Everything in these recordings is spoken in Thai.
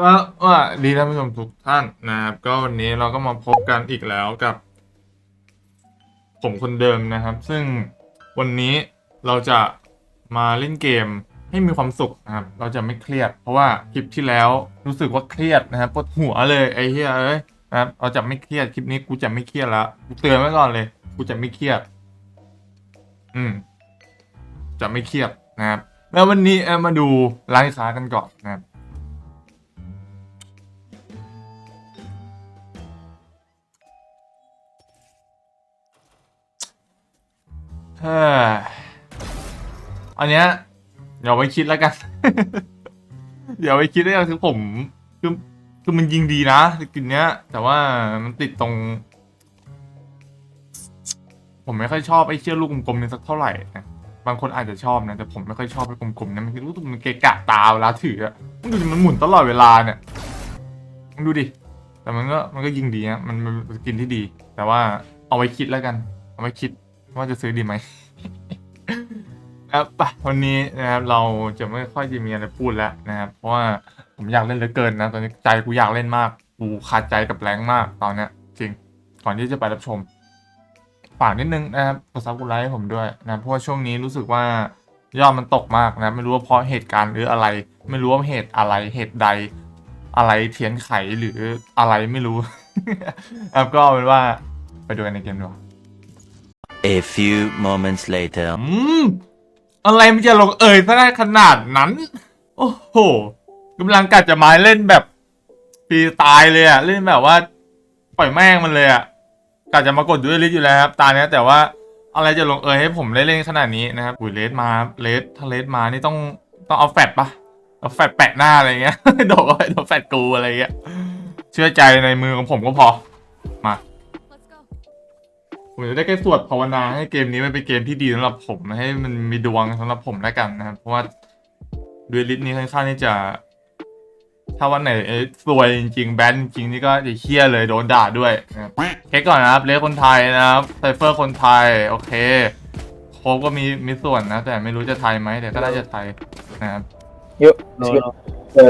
ว่าว่าดีท่านผู้ชมทุกท่านนะครับ ก็วันนี้เราก็มาพบกันอีกแล้วกับ ผมคนเดิมนะครับ ซึ่งวันนี้เราจะมาเล่นเกมให้มีความสุขนะครับ เราจะไม่เครียด เพราะว่าคลิปที่แล้วรู้สึกว่าเครียดนะครับปวดหัวเลยไอ้เหี้ยเอ้ยนะครับ เราจะไม่เครียดคลิปนี้กูจะไม่เครียดแล้วกูเตือนไว้ก่อนเลย กูจะไม่เครียด อืม จะไม่เครียดนะครับ แล้ววันนี้เอ่อมาดูร้านค้ากันก่อนนะครับ อันเนี้ยเดี๋ยวไว้คิดแล้วกัน เดี๋ยวไว้คิดแล้วกันคือผมคือคือมันยิงดีนะสกินเนี้ย แต่ว่ามันติดตรง ผมไม่ค่อยชอบไอ้เชือกลูกกลมๆนี่สักเท่าไหร่นะบางคนอาจจะชอบนะแต่ผมไม่ค่อยชอบไอ้กลมๆนะมันรู้สึกมันเกะกะตาเวลาถืออะมันดูมันหมุนตลอดเวลาเนี่ยมึงดูดิแต่มันก็มันก็ยิงดีนะมันมันสกินที่ดี แต่ว่าเอาไว้คิดแล้วกัน เอาไว้คิด ว่าจะซื้อดีไหมครับไปวันนี้นะครับเราจะไม่ค่อยจะมีอะไรพูดแล้วนะครับ เพราะว่าผมอยากเล่นเหลือเกินนะ ตอนนี้ใจกูอยากเล่นมาก กูขาดใจกับแรงมากตอนเนี้ย จริง ก่อนที่จะไปรับชม ฝากนิดนึงนะครับกดซับกดไลค์ให้ผมด้วยนะเพราะว่าช่วงนี้รู้สึกว่ายอดมันตกมากนะ ไม่รู้ว่าเพราะเหตุการณ์หรืออะไร ไม่รู้ว่าเหตุอะไรเหตุใด อะไรเทียนไขหรืออะไรไม่รู้ครับก็เป็นว่าไปดูกันในเกมดีกว่า A few moments later. อืมอะไรมันจะลงเอยซะได้ขนาดนั้น โอ้โหกำลังกัดจะม้เล่นแบบปีตายเลยอะเล่นแบบว่า ปล่อยแม่งมันเลยอะกัดจะมากดด้วยลิสอยู่แล้วครับ ตาเนี้ยแต่ว่าอะไรจะลงเอยให้ผมได้เล่นขนาดนี้นะครับอุ้ยเลสมาเลสถ้าเลสมานี่ต้องต้องเอาแฟดปะเอาแฟดแปะหน้าอะไรเงี้ยโดดเอาไปโดนแฟดกูอะไรเงี้ย เชื่อใจในมือของผมก็พอมา ผมจะได้แค่สวดภาวนาให้เกมนี้มันเป็นเกมที่ดีสำหรับผมให้มันมีดวงสำหรับผมแล้วกันนะครับ เพราะว่าด้วยลิสต์นี้ค่อนข้างที่จะ ถ้าวันไหนเอ้ยซวยจริงๆแบนจริงๆนี่ก็จะเคี้ยเลยโดนด่าด้วยนะครับเช็คก่อนนะครับเลสคนไทยนะครับไซเฟอร์คนไทย โอเคโคบก็มีมีส่วนนะ แต่ไม่รู้จะไทยไหมแต่ก็น่าจะไทยนะครับ Yuk, No, skip. no.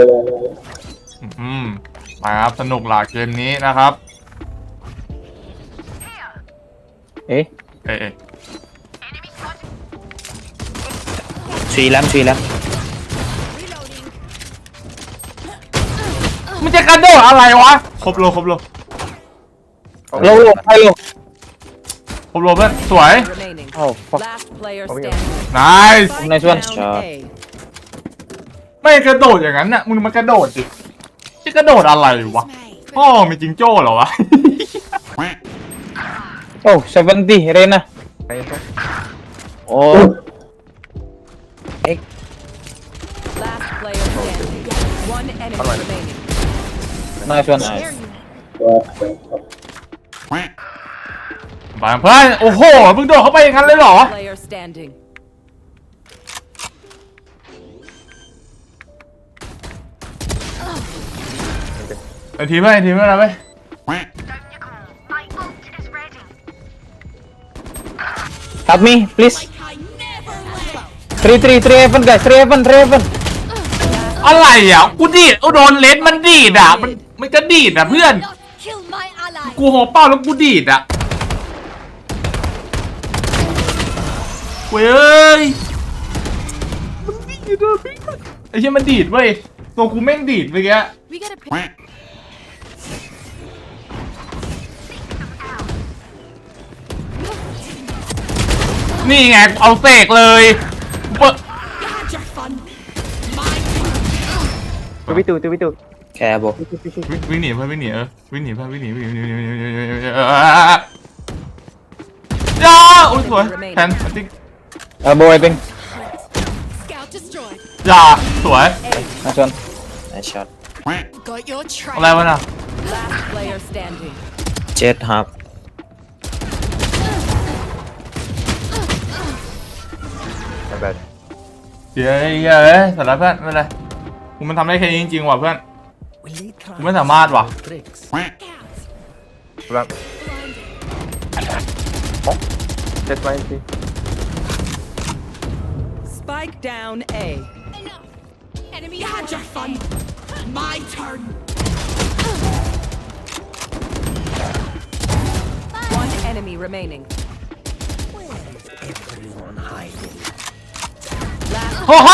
อืมมาครับสนุกหลากเกมนี้นะครับ Eh, เอ๊ะ three lamp, three lamp. มันจะกระโดดอะไรวะครบโลครบโล Low, low, high low. ครบโลเพื่อนสวย remaining. Oh, fuck. Last player Oh, yeah. standing. nice Nice one. Down Shot. A. ไม่กระโดดอย่างนั้นน่ะมึงมากระโดดสิจะกระโดดอะไรวะพ่อมีจิงโจ้เหรอวะ Oh, 70, Reyna. Ayun po. Oh, Last player standing. One enemy Alright. remaining. nice one. Nice. บางเพื่อนโอ้โหมึงโดดเข้าไปอย่างนั้นเลยเหรอ Player standing. ไอทีมไอทีมอะไรไ Help me, please. Three, three, three heaven, guys. Three heaven, three heaven. อะไรอะกูดีดเอาโดนเลนมันดีดอะมันมันก็ดีดอะเพื่อน Kill my ally. กูหัวเป้าแล้วกูดีดอะเว้ยมันดีดอะไอ้เชี่ยมันดีดเว้ยตัวกูแม่งดีดเมื่อกี้ We gotta pick. นี่ไงเอาเสกเลยเปิด You had your fun. 2v2, 2v2. Okay, bro. วิ่งวิ่งหนีเพื่อนวิ่งหนีเออวิ่งหนีเพื่อนวิ่งหนีวิ่งหนีวิ่งหนีวิ่งหนีวิ่งหนีวิ่งหนีเออจ้าอุ้ยสวยแทนติ๊ก Elbow wiping. Scout destroyed. จ้าสวย Nice one. Nice shot. Got your อะไร trail. วะน่ะ Last player standing. Jet half. My bad. เดี๋ยวเหี้ยเอ้ยสารบเพื่อนไม่เป็นไรกูมันทำได้แค่นี้จริงๆว่ะเพื่อน กูไม่สามารถว่ะ Ramp. Oh. That's my entry. Spike down A. Enough. Enemy. You had your fun. My turn. One enemy remaining. Last โอ้โห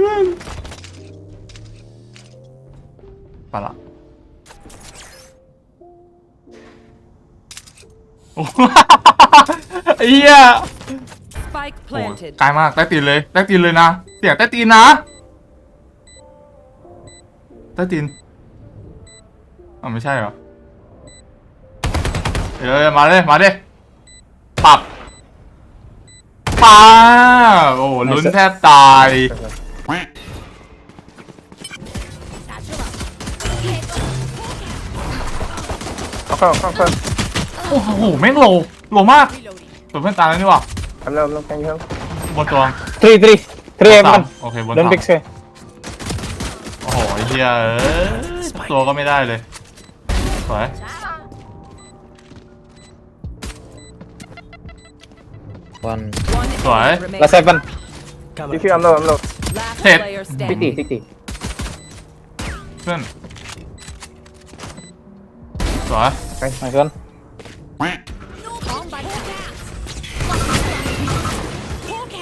standing. ไปละโอ้โหไอ้เหี้ย Spike โอ้โห planted. ไกลมากใต้ตีนเลยใต้ตีนเลยนะ เสียงใต้ตีนนะใต้ตีนอ๋อไม่ใช่เหรอ เออมาเลยมาเลยปับป้าบโอ้โหลุ้นแทบตายเอาเข้าเข้าเข้าโอ้โหแม่งโลโลมากเปิดเพื่อนตายแล้วนี่หว่าทำเริ่มเริ่มกันเพิ่มบนตัว Three, three. Three สาม heaven. โอเคบน Don't สาม pick say. โอ้โหไอ้เฮียเอ้ยตัวก็ไม่ได้เลยสวย One. One Rồi. enemy remaining. Last heaven. ชิวชิวอัมโลอัมโล Last Hit. player ซิตี้ standing. ซิตี้เพื่อนสวย Nice one.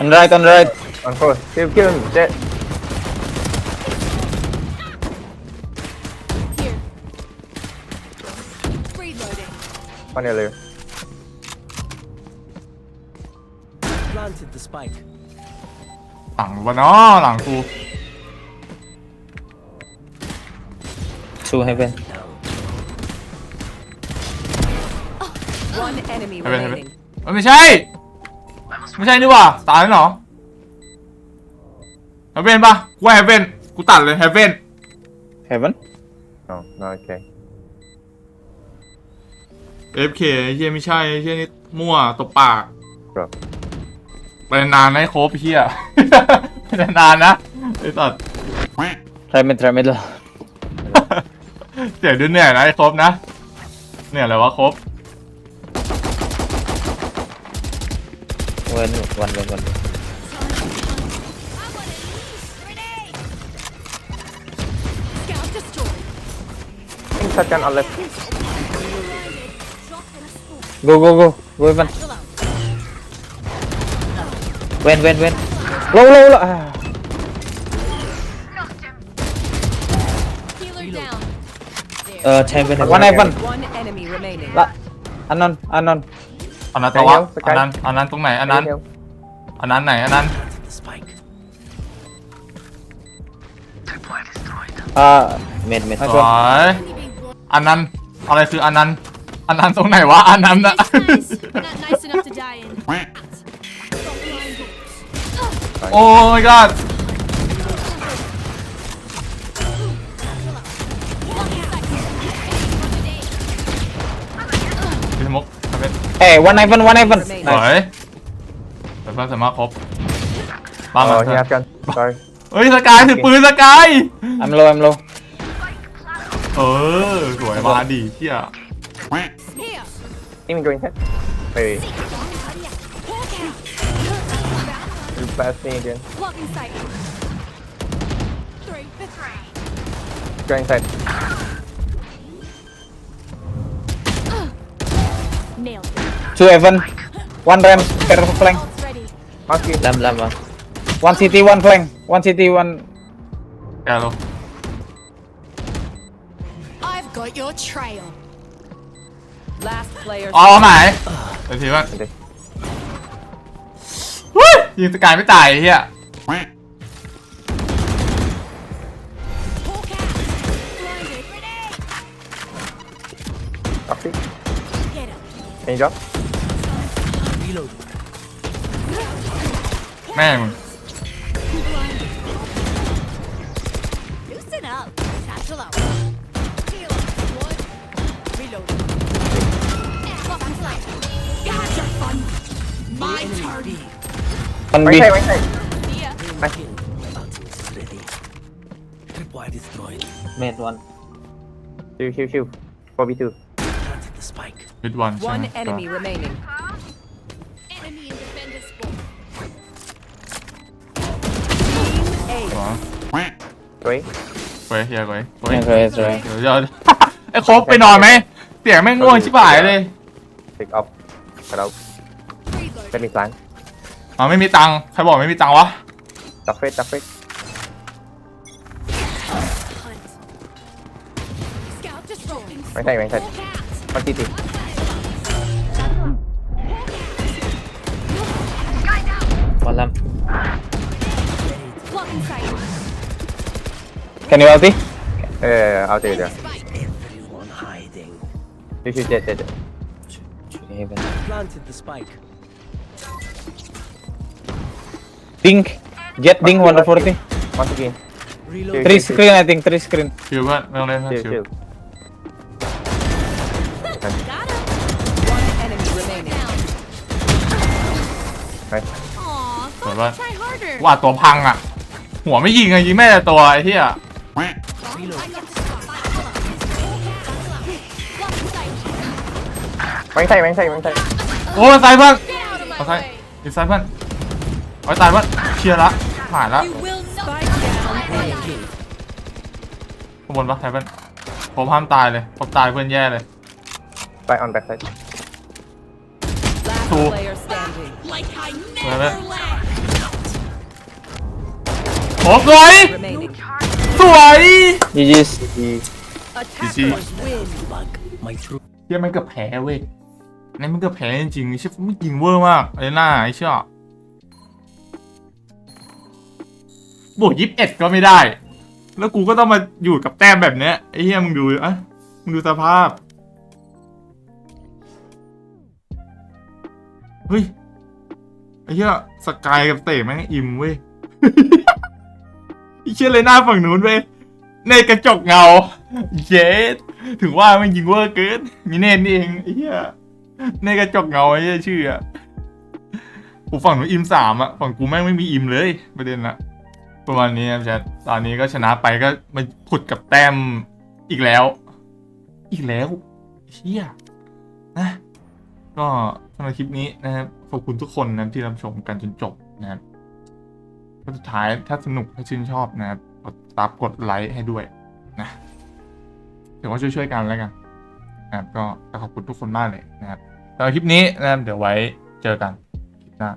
On right, on right. ออนโฟร์คิวคิวเจ็ด Reloading. วันเ spike. หลังวะเนาะหลังกู Two heaven. One enemy ให้เป็นให้เป็น remaining. เอ้ยไม่ใช่ ไม่ใช่นี่หว่าตายแล้วเหรอเฮเวนปะกูว่าเฮเวนกูตัดเลยเฮเวน Heaven. อ๋อโอเคเอฟเคไอ้เฮียไม่ใช่ไอ้เฮียนี่มั่วตบปากครับ ไปนานนะไอ้โคบเฮีย ไปนานนะไอ้ตัด Try mid, try middle. เสียงดูเหนื่อยนะไอ้โคบนะเหนื่อยอะไรวะโคบ One, one, one, one. Scout destroyed. อินชั ดกันออนเลฟ Go, go, go. Go heaven. When, when, when. Low, low, low. Ah. Healer down. Uh, heaven, One one heaven. One enemy remaining. La. Unknown, unknown. อันนั้นตัววะสกายอันนั้นอันนั้นตรงไหนอันนั้นอันนั้นไหนอันนั้น Planted the spike. Uh, mid, mid. ส Nice ว one. ยอันนั้นอะไรคืออันนั้นอันนั้นตรงไหนวะอันนั้นนะ Nice, but not nice enough to die in. โอ้ my god พี่มุกทำเป็น Hey, one heaven, one heaven. สวย Nice. แต่เพื่อนสามารถครบอ๋บ้างอหลังเฮียกัน sorry เฮ้ยสกายถือปืนสกาย I'm low, I'm low. เออ สวยมาดีเที่ย Here. นี่มัน going head เฮ้ you blast me again Blocking sight. Three. Three. going side Nailed it. Two heaven. One ram. Careful flank. Ult's ready. มาร์คิว Lam, lam, lam. One CT, one flank. One CT, one. แกลง I've got your trail. Last player อ๋อไหนเดี๋ ยวทีว่าเดี๋ยวเฮ้ยยิงสกายไม่ตายไอ้เฮีย Hawk out. Blinded. Grenade. ล็อกซี่ Get him. can you drop Reload. แม่ง Loosen up. Satchel out. มันไม่บินไม่ไปเมดวันชิวชิวชิวพอบีทู spike. มิดวันใช่ไหม One ก็ enemy remaining. Enemy วสยเว้ยเฮียเว้ยเว้ยเคยยเดี๋ยวเดี๋ยวไอ้ครบไปนอนไหมเสียงแม่งง่วงชิบหายเลย ติกออฟกระเดาบเป็นอีกครั้ง อไม่มีตังค์ใครบอกไม่มีตังค์วะ Tough it, tough it. Hunt. Scout destroyed. Right side, right side. Full cat. One TT. One lamp. Blocking sight. Can you ulti? Uh, out there, there. Spike. Everyone hiding. You should jet, jet, jet. Heaven. Planted the spike. Dink. Jet ding 140. Once again. Reload. Three screen I think, three screen. ชิวเพื่อนไม่ต้องเล่นเพื่อน Chill, ชิว chill. Got him. One enemy remaining. Nice. Aw, Rồi fuck, bạn. try harder. ว่าตัวพังอะ หัวไม่ยิงอะยิงแม่แต่ตัวไอ้เหี้ย I got the spot. Blocking sight. Right side, right side, right side. โอ้มันตายเพื่อน Get out of my เอาใส่ way. อีกซ้ายเพื่อนโอ้ยตายเพื่อน เคลียร์ละหายละ You will not Spike down A. ข้างบนปะใช่เพื่อนผมห้ามตายเลยผมตายเพื่อนแย่เลย Back on back side. Last Cool. player standing. like I Rồi never đấy. left. โอ้สวย Remaining. สวย GG's. Attackers win. Bug. My true. เฮียมันเกือบแพ้เว้ยอันนี่มันเกือบแพ้จริงๆไอ้เชี่ยไม่ยิงเวอร์มากไอ้หน้าไอ้เชี่ย บวกยีิบเอ็ดก็ไม่ได้ แล้วกูก็ต้องมาอยู่กับแต้มแบบเนี้ยไอ้เฮียมึงดูอะมึงดูสภาพ เฮ้ย ไอ้เหี้ยสกายกับเต๋แม่งอิ่มเว้ยไอ้เชี่ยเลยหน้าฝั่งนู้นเว้ยในกระจกเงา เย็ดถึงว่ามันยิงเวอร์เกิน มีเนนนี่เองไอ้เหี้ยในกระจกเงาไอ้เหี้ยชื่ออะกูฝั่งนู้นอิมสามอะฝั่งกูแม่งไม่มีอิมเลยประเด็นละ ประมาณนี้ครับแชทตอนนี้ก็ชนะไปก็มาผุดกับแต้มอีกแล้ว อีกแล้วเฮียนะก็สำหรับคลิปนี้นะครับขอบคุณทุกคนนะที่รับชมกันจนจบนะครับก็สุดท้ายถ้าสนุกถ้าชื่นชอบนะครับกดซับกดไลค์ให้ด้วยนะถือว่าช่วยๆกันแล้วกันนะครับก็ขอบคุณทุกคนมากเลยนะครับสำหรับคลิปนี้นะครับเดี๋ยวไว้เจอกันคลิปหน้า